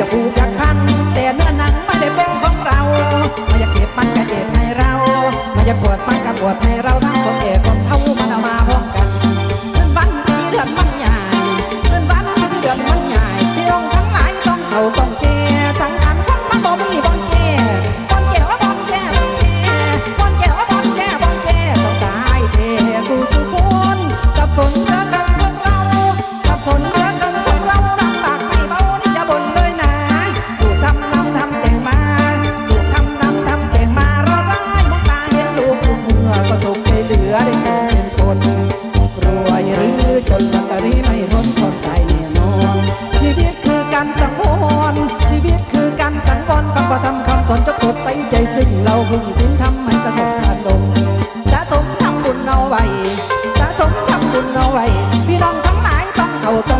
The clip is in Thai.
อยากผูกอยากพัน แต่เนื้อหนังไม่ได้เป็นของเราไม่อยากเจ็บมันก็เจ็บให้เราไม่อยากปวดมันก็ปวดให้เราทั้งคนเอง วยเหลือได้แค่เป็นคนรวยหรือจนกรีไม่ร้นคนใจแน่นอนชีวิตคือการสังวรชีวิตคือการสังวรฟังประทำคำสอนจกสดใสใจซึ่งเราหึงสิ่งทำให้สงบอารมณ์สะสมทำบุญเอาไว้จะสมทำบุญเอาไว้พี่น้องทั้งหลายต้องเข้าตรง